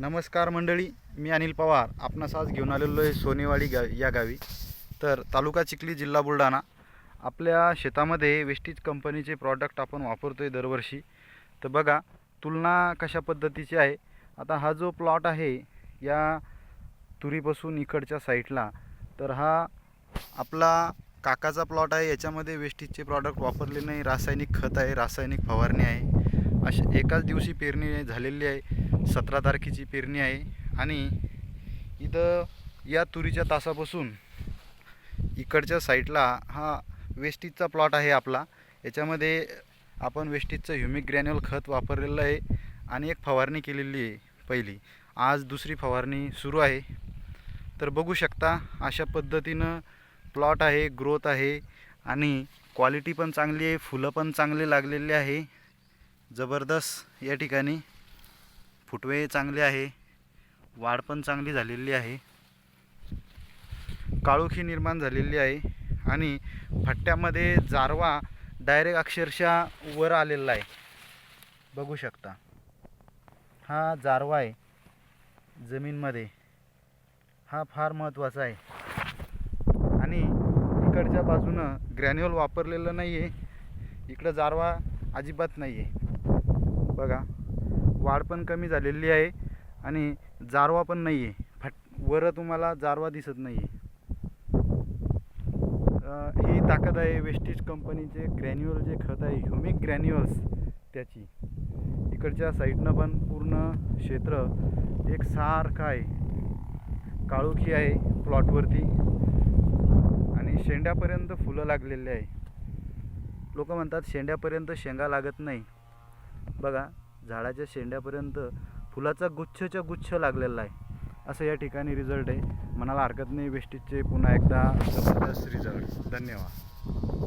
नमस्कार मंडळी मी अनिल पवार. आपणास आज घेऊन आलेलो आहे सोनेवाडी गा या गावी. तर तालुका चिखली जिल्हा बुलढाणा. आपल्या शेतामध्ये वेस्टीज कंपनीचे प्रॉडक्ट आपण वापरतो आहे दरवर्षी. तर बघा तुलना कशा पद्धतीची आहे? आता हा जो प्लॉट आहे या तुरीपासून इकडच्या साईडला तर हा आपला काकाचा प्लॉट आहे. याच्यामध्ये वेस्टीजचे प्रॉडक्ट वापरले नाही. रासायनिक खत आहे रासायनिक फवारणी आहे. अशा एकाच दिवशी पेरणी झालेली आहे. सतरा तारखेची पेरणी आहे आणि इथं या तुरीच्या तासापासून इकडच्या साईडला हा वेस्टीजचा प्लॉट आहे आपला. याच्यामध्ये आपण वेस्टीजचं ह्युमिक ग्रॅन्युअल खत वापरलेलं आहे आणि एक फवारणी केलेली आहे पहिली. आज दुसरी फवारणी सुरू आहे. तर बघू शकता अशा पद्धतीनं प्लॉट आहे ग्रोथ आहे आणि क्वालिटी पण चांगली आहे फुलं पण चांगले लागलेले आहे. जबरदस्त या ठिकाणी. फुटवे चांगले आहे वाढ पण चांगली झालेली आहे. काळोखी निर्माण झालेली आहे आणि फट्ट्यामध्ये जारवा डायरेक्ट अक्षरशः वर आलेला आहे. बघू शकता. हा जारवा आहे जमीनमध्ये. हा फार महत्त्वाचा आहे. आणि इकडच्या बाजूनं ग्रॅन्युअल वापरलेलं नाही आहे इकडं जारवा अजिबात नाही आहे बघा. वाढ पण कमी झालेली आहे आणि जारवा पण नाही आहे फट वर तुम्हाला जारवा दिसत नाही आहे ही ताकद आहे वेस्टीज कंपनीचे ग्रॅन्युअल जे खत आहे ह्युमिक ग्रॅन्युअल्स त्याची. इकडच्या साईडनं पण पूर्ण क्षेत्र एक सारखं आहे. काळोखी आहे प्लॉटवरती. आणि शेंड्यापर्यंत फुलं लागलेली आहे. लोक म्हणतात शेंड्यापर्यंत शेंगा लागत नाही. बघा झाडाच्या शेंड्यापर्यंत फुलाचा गुच्छच्या गुच्छ लागलेला आहे. असं या ठिकाणी रिझल्ट आहे. म्हणाला हरकत नाही वेस्टीजचे पुन्हा एकदा जबरदस्त रिझल्ट धन्यवाद.